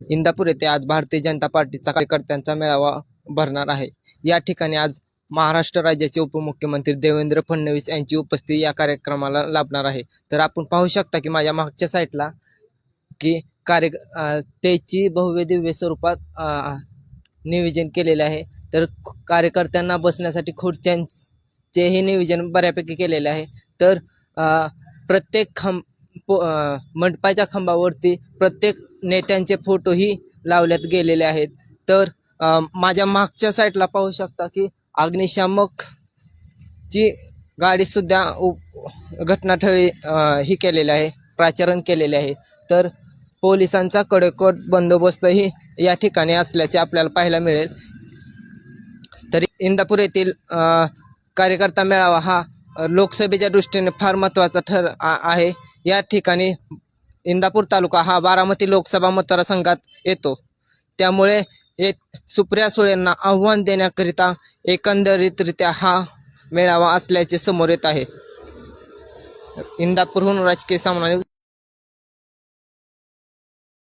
इंदापूर येथे आज भारतीय जनता पार्टीचा कार्यकर्त्यांचा मेळावा भरणार आहे. या ठिकाणी आज महाराष्ट्र राज्याचे उपमुख्यमंत्री देवेंद्र फडणवीस यांची उपस्थिती या कार्यक्रमाला लाभणार आहे. तर आपण पाहू शकता की माझ्या मागच्या साईडला की कार्य त्याची भव्य दिव्य स्वरूपात नियोजन केलेले आहे. तर कार्यकर्त्यांना बसण्यासाठी खुर्च्यांचेही नियोजन बऱ्यापैकी केलेले आहे. तर प्रत्येक खांब पो- मंडपाच्या खांबावरती प्रत्येक नेत्यांचे फोटोही लावल्यात गेलेले आहेत. तर माझ्या मागच्या साईडला पाहू शकता की अग्निशामक ची गाडीसुद्धा उ- घटनाठळी ही केलेली आहे प्राचारण केलेले आहे. तर पोलिसांचा कडेकोट बंदोबस्तही या ठिकाणी असल्याचे आपल्याला पाहायला मिळेल. तरी इंदापूर येथील कार्यकर्ता मेळावा हा लोकसभेच्या दृष्टीने फार महत्त्वाचा ठर आहे. या ठिकाणी इंदापूर तालुका हा बारामती लोकसभा मतदारसंघात येतो. त्यामुळे ये सुप्रिया सुळेंना आव्हान देण्याकरिता एकंदरीतरित्या हा मेळावा असल्याचे समोर येत आहे. इंदापूरहून राजकीय सामना